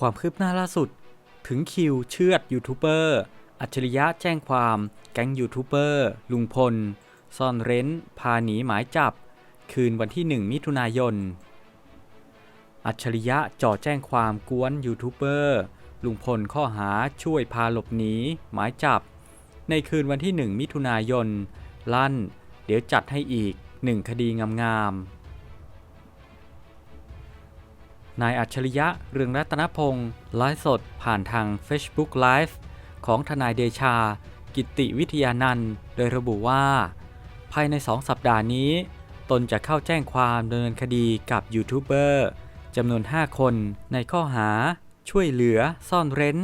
ความคืบหน้าล่าสุด ถึงคิวเชือดยูทูบเบอร์อัจฉริยะแจ้งความแก๊งยูทูบเบอร์ลุงพล ซ่อนเร้น พาหนีหมายจับ คืนวันที่ 1 มิถุนายน อัจฉริยะจ่อแจ้งความกวนยูทูบเบอร์ลุงพลข้อหาช่วยพาหลบหนีหมายจับ ในคืนวันที่ 1 มิถุนายน ลั่น เดี๋ยวจัดให้อีกหนึ่งคดีงามๆ นายอัจฉริยะเรืองรัตนพงศ์ไลฟ์สดผ่านทาง Facebook Live ของทนายเดชา กิติวิทยานันท์โดยระบุว่า ภายในสองสัปดาห์นี้ ตนจะเข้าแจ้งความดำเนินคดีกับยูทูบเบอร์จำนวน 5 คนในข้อหา ช่วยเหลือซ่อนเร้น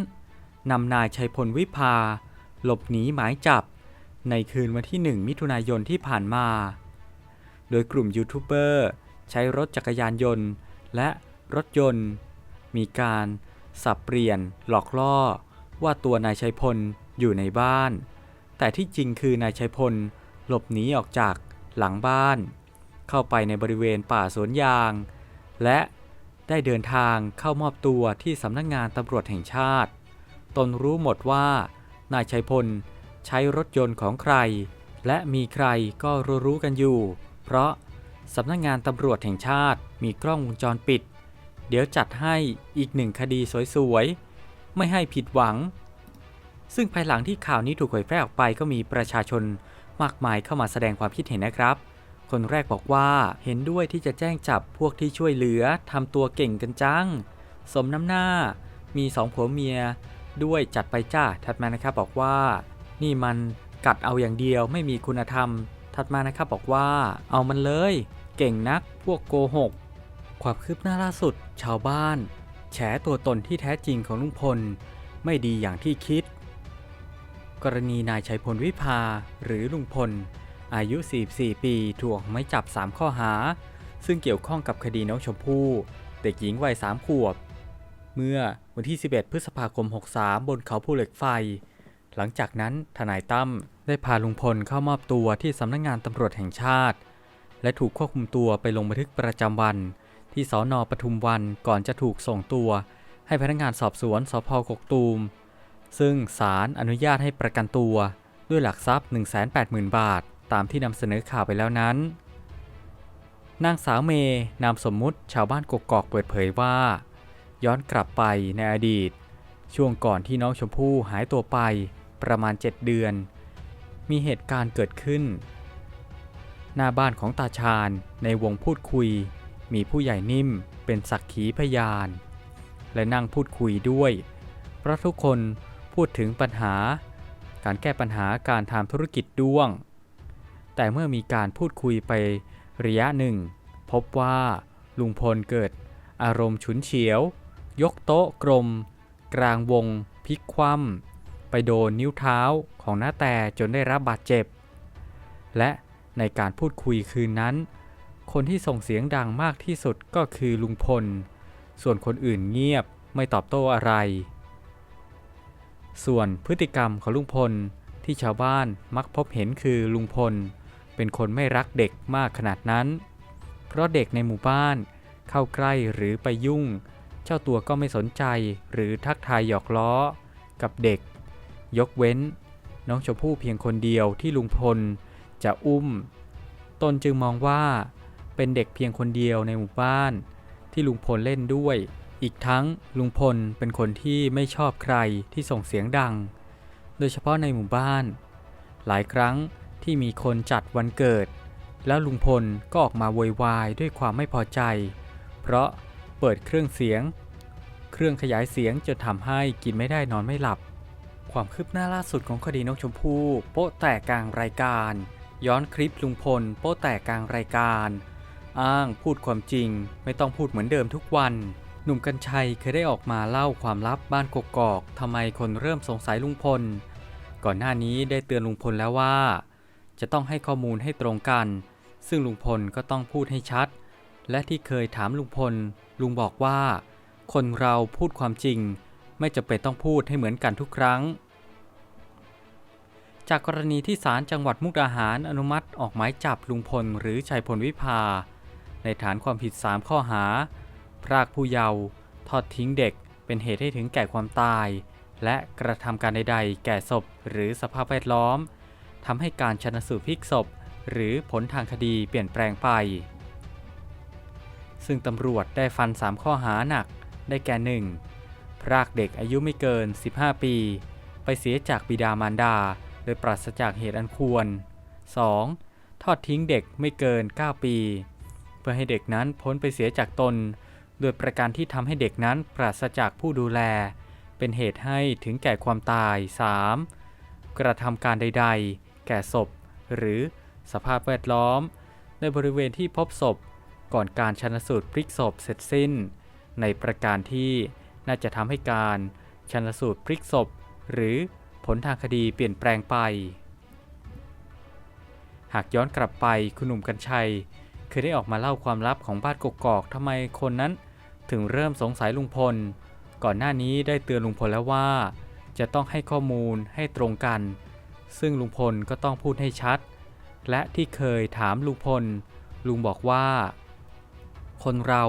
นำนายชัยพลวิภา หลบหนีหมายจับ ในคืนวันที่ 1 มิถุนายนที่ผ่านมา โดยกลุ่มยูทูบเบอร์ใช้รถจักรยานยนต์ และ รถยนต์ มีการสับเปลี่ยนหลอกล่อ ว่าตัวนายชัยพลอยู่ในบ้าน แต่ที่จริงคือนายชัยพลหลบหนีออกจากหลังบ้าน เข้าไปในบริเวณป่าสวนยาง และได้เดินทางเข้ามอบตัวที่สำนักงงานตำรวจแห่งชาติ ตนรู้หมดว่านายชัยพลใช้รถยนต์ของใคร และมีใครก็รู้ๆกันอยู่ เพราะสำนักงงานตำรวจแห่งชาติมีกล้องวงจรปิด เดี๋ยวจัดให้อีกหนึ่งคดีสวยๆ ไม่ให้ผิดหวัง ซึ่งภายหลังที่ข่าวนี้ถูกเผยแพร่ออกไปก็มีประชาชนมากมายเข้ามาแสดงความคิดเห็นนะครับ คนแรกบอกว่าเห็นด้วยที่จะแจ้งจับพวกที่ช่วยเหลือทำตัวเก่งกันจัง สมน้ำหน้า มีสองผัวเมีย ด้วยจัดไปจ้าถัดมานะครับบอกว่า นี่มันกัดเอาอย่างเดียวไม่มีคุณธรรม ถัดมานะครับบอกว่า เอามันเลย เก่งนักพวกโกหก ความคืบหน้าล่าสุด ชาวบ้าน แฉตัวตนที่แท้จริงของลุงพล ไม่ดีอย่างที่คิด กรณีนายชัยพลวิภาหรือลุงพล อายุ 44 ปีถูกออกหมายจับ 3 ข้อหา ซึ่งเกี่ยวข้องกับคดีน้องชมพู่ เด็กหญิงวัย 3 ขวบ เมื่อวันที่ 11 พฤษภาคม 63 บนเขาภูเหล็กไฟ หลังจากนั้นทนายตั้มได้พาลุงพลเข้ามอบตัวที่สำนักงงานตำรวจแห่งชาติ และถูกควบคุมตัวไปลงบันทึกประจำวัน ที่สอนอปทุมวันก่อนจะถูกส่งตัว ให้พนักงานสอบสวนสพกกตูม ซึ่งศาลอนุญาตให้ประกันตัว ด้วยหลักทรัพย์ 180,000 บาท ตามที่นำเสนอข่าวไปแล้วนั้น นางสาวเมย์นามสมมุติชาวบ้านกกอกเปิดเผยว่า ย้อนกลับไปในอดีต ช่วงก่อนที่น้องชมพู่หายตัวไปประมาณ 7 เดือน มีเหตุการณ์เกิดขึ้น หน้าบ้านของตาชาญในวงพูดคุย มีผู้ใหญ่นิ่มเป็นสักขีพยาน และนั่งพูดคุยด้วย เพราะทุกคนพูดถึงปัญหา การแก้ปัญหาการทำธุรกิจด้วง แต่เมื่อมีการพูดคุยไประยะหนึ่ง พบว่าลุงพลเกิดอารมณ์ฉุนเฉียว ยกโต๊ะกลม กลางวงพลิกคว่ำไปโดนนิ้วเท้าของหน้าแต่จนได้รับบาดเจ็บ และในการพูดคุยคืนนั้น คนที่ส่งเสียงดังมากที่สุดก็คือลุงพล ส่วนคนอื่นเงียบไม่ตอบโต้อะไร ส่วนพฤติกรรมของลุงพลที่ชาวบ้านมักพบเห็นคือลุงพล เป็นคนไม่รักเด็กมากขนาดนั้น เพราะเด็กในหมู่บ้านเข้าใกล้หรือไปยุ่ง เจ้าตัวก็ไม่สนใจหรือทักทายหยอกล้อ กับเด็ก ยกเว้น น้องชมพู่เพียงคนเดียวที่ลุงพลจะอุ้ม ตนจึงมองว่า เป็นเด็กเพียงคนเดียวในหมู่บ้าน ที่ลุงพลเล่นด้วย อีกทั้งลุงพลเป็นคนที่ไม่ชอบใครที่ส่งเสียงดัง โดยเฉพาะในหมู่บ้าน หลายครั้งที่มีคนจัดวันเกิด แล้วลุงพลก็ออกมาโวยวายด้วยความไม่พอใจ เพราะเปิดเครื่องเสียง เครื่องขยายเสียงจนทำให้กินไม่ได้นอนไม่หลับ ความคืบหน้าล่าสุดของคดีนกชมพู่โป๊ะแตกกลางรายการ ย้อนคลิปลุงพลโป๊ะแตกกลางรายการ อ้างพูดความจริง ไม่ต้องพูดเหมือนเดิมทุกวัน หนุ่มกัญชัยเคยได้ออกมาเล่าความลับบ้านกกอกทำไมคนเริ่มสงสัยลุงพล ก่อนหน้านี้ได้เตือนลุงพลแล้วว่า จะต้องให้ข้อมูลให้ตรงกัน ซึ่งลุงพลก็ต้องพูดให้ชัด และที่เคยถามลุงพล ลุงบอกว่า คนเราพูดความจริง ไม่จำเป็นต้องพูดให้เหมือนกันทุกครั้งจากกรณีที่ศาลจังหวัดมุกดาหารอนุมัติออกหมายจับลุงพลหรือชัยพลวิภา ในฐานความผิด 3 ข้อหา พรากผู้เยาว์ทอดทิ้งเด็กเป็นเหตุให้ถึงแก่ความตาย และกระทำการใดๆ แก่ศพหรือสภาพแวดล้อมทำให้การชนสูตรพลิกศพ หรือผลทางคดีเปลี่ยนแปลงไป ซึ่งตำรวจได้ฟัน 3 ข้อหาหนักได้แก่ 1. พรากเด็กอายุไม่เกิน 15 ปี ไปเสียจากบิดามารดา โดยปราศจากเหตุอันควร 2. ทอดทิ้งเด็กไม่เกิน 9 ปี พื่อให้เด็กนั้นพ้นไปเสียจากตน โดยประการที่ทำให้เด็กนั้นปราศจากผู้ดูแล เป็นเหตุให้ถึงแก่ความตาย 3. กระทำการใด ๆ แก่ศพ หรือสภาพแวดล้อม ในบริเวณที่พบศพ ก่อนการชันสูตรพลิกศพเสร็จสิ้น ในประการที่น่าจะทำให้การชันสูตรพลิกศพ หรือผลทางคดีเปลี่ยนแปลงไป หากย้อนกลับไปคุณหนุ่มกัญชัย คยได้ออกมาเล่าความลับของบ้านกกอกทำไมคนนั้น ถึงเริ่มสงสัยลุงพล ก่อนหน้านี้ได้เตือนลุงพลแล้วว่า จะต้องให้ข้อมูลให้ตรงกัน ซึ่งลุงพลก็ต้องพูดให้ชัด และที่เคยถามลุงพล ลุงบอกว่า คนเรา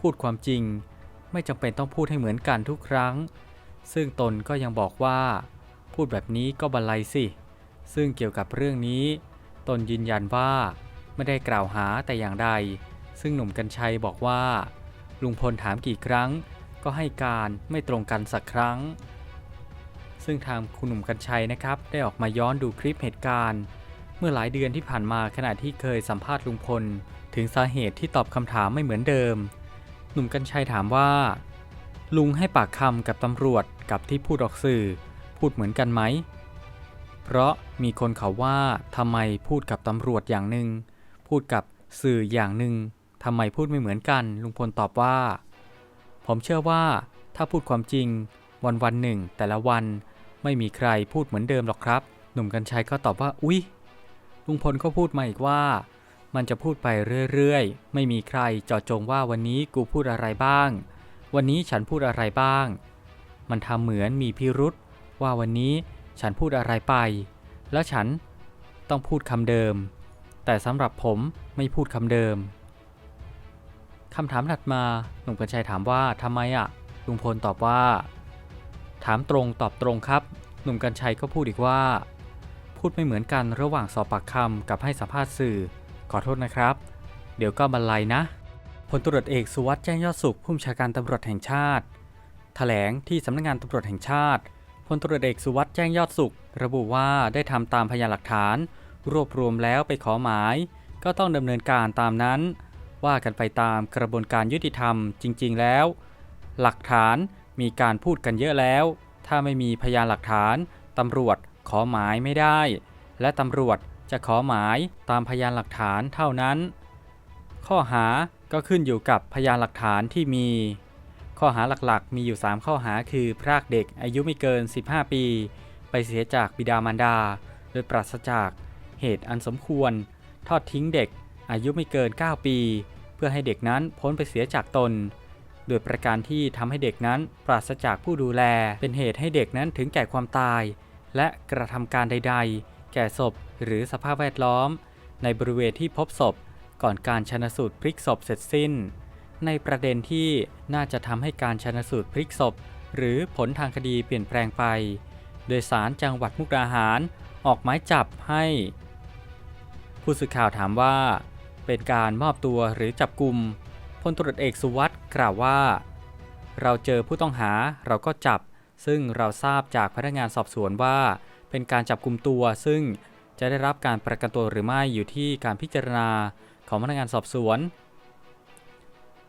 พูดความจริง ไม่จำเป็นต้องพูดให้เหมือนกันทุกครั้ง ซึ่งตนก็ยังบอกว่า พูดแบบนี้ก็บันไลสิ ซึ่งเกี่ยวกับเรื่องนี้ ตนยืนยันว่า ไม่ได้กล่าวหาแต่อย่างใด ซึ่งหนุ่มกัญชัยบอกว่า ลุงพลถามกี่ครั้ง ก็ให้การไม่ตรงกันสักครั้ง ซึ่งทางคุณหนุ่มกัญชัยนะครับ ได้ออกมาย้อนดูคลิปเหตุการณ์ เมื่อหลายเดือนที่ผ่านมาขณะที่เคยสัมภาษณ์ลุงพล ถึงสาเหตุที่ตอบคำถามไม่เหมือนเดิม หนุ่มกัญชัยถามว่า ลุงให้ปากคำกับตำรวจกับที่พูดออกสื่อ พูดเหมือนกันไหมเพราะมีคนเขาว่าทำไมพูดกับตำรวจอย่างหนึ่ง พูดกับสื่ออย่างหนึ่งทำไมพูดไม่เหมือนกัน ลุงพลตอบว่า ผมเชื่อว่าถ้าพูดความจริง วันวันหนึ่ง แต่ละวันไม่มีใครพูดเหมือนเดิมหรอกครับ หนุ่มกัญชัยก็ตอบว่า อุ๊ย ลุงพลก็พูดมาอีกว่า มันจะพูดไปเรื่อยๆ ไม่มีใครเจาะจงว่าวันนี้กูพูดอะไรบ้าง วันนี้ฉันพูดอะไรบ้าง มันทำเหมือนมีพิรุษว่าวันนี้ฉันพูดอะไรไป แล้วฉันต้องพูดคำเดิม แต่สำหรับผมไม่พูดคำเดิมคำถามถัดมาหนุ่มกัญชัยถามว่าทำไมอะลุงพลตอบว่า ถามตรงตอบตรงครับ หนุ่มกัญชัยก็พูดอีกว่า พูดไม่เหมือนกันระหว่างสอบปากคำกับให้สัมภาษณ์สื่อ ขอโทษนะครับ เดี๋ยวก็บรรลัยนะพลตรวจเอกสุวัสด์แจ้งยอดสุขผู้บัญชาการตำรวจแห่งชาติแถลงที่สำนักงานตำรวจแห่งชาติพลตรวจเอกสุวัสด์แจ้งยอดสุข ระบุว่าได้ทำตามพยานหลักฐาน รวบรวมแล้วไปขอหมาย ก็ต้องดำเนินการตามนั้น ว่ากันไปตามกระบวนการยุติธรรมจริง ๆ แล้ว หลักฐานมีการพูดกันเยอะแล้ว ถ้าไม่มีพยานหลักฐานตำรวจขอหมายไม่ได้ และตำรวจจะขอหมายตามพยานหลักฐานเท่านั้น ข้อหาก็ขึ้นอยู่กับพยานหลักฐานที่มี ข้อหาหลักๆ มีอยู่ 3 ข้อหาคือ พรากเด็กอายุไม่เกิน 15 ปี ไปเสียจากบิดามารดา โดยปราศจาก เหตุอันสมควร ทอดทิ้งเด็กอายุไม่เกิน 9 ปี เพื่อให้เด็กนั้นพ้นไปเสียจากตน โดยประการที่ทำให้เด็กนั้นปราศจากผู้ดูแล เป็นเหตุให้เด็กนั้นถึงแก่ความตาย และกระทำการใด ๆ แก่ศพหรือสภาพแวดล้อม ในบริเวณที่พบศพ ก่อนการชนสูตรพลิกศพเสร็จสิ้น ในประเด็นที่น่าจะทำให้การชนสูตรพลิกศพ หรือผลทางคดีเปลี่ยนแปลงไป โดยสารจังหวัดมุกดาหารออกหมายจับให้ ผู้สื่อข่าวถามว่า เป็นการมอบตัวหรือจับกลุ่มพลตรวจเอกสุวัสด์กล่าวว่า เราเจอผู้ต้องหาเราก็จับ ซึ่งเราทราบจากพนักงานสอบสวนว่า เป็นการจับกลุ่มตัว ซึ่งจะได้รับการประกันตัวหรือไม่อยู่ที่การพิจารณาของพนักงานสอบสวน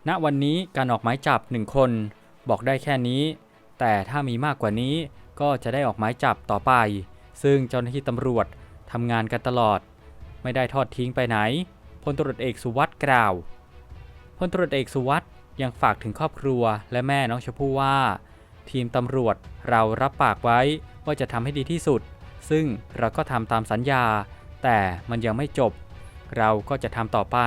ณวันนี้การออกหมายจับหนึ่งคน บอกได้แค่นี้ แต่ถ้ามีมากกว่านี้ก็จะได้ออกหมายจับต่อไป ซึ่งเจ้าหน้าที่ตำรวจทำงานกันตลอด ไม่ได้ทอดทิ้งไปไหนพลตรวจเอกสุวัสด์กล่าวพลตรวจเอกสุวัสด์ยังฝากถึงครอบครัวและแม่น้องชมพู่ว่า ทีมตำรวจเรารับปากไว้ว่าจะทำให้ดีที่สุด ซึ่งเราก็ทำตามสัญญา แต่มันยังไม่จบ เราก็จะทำต่อไป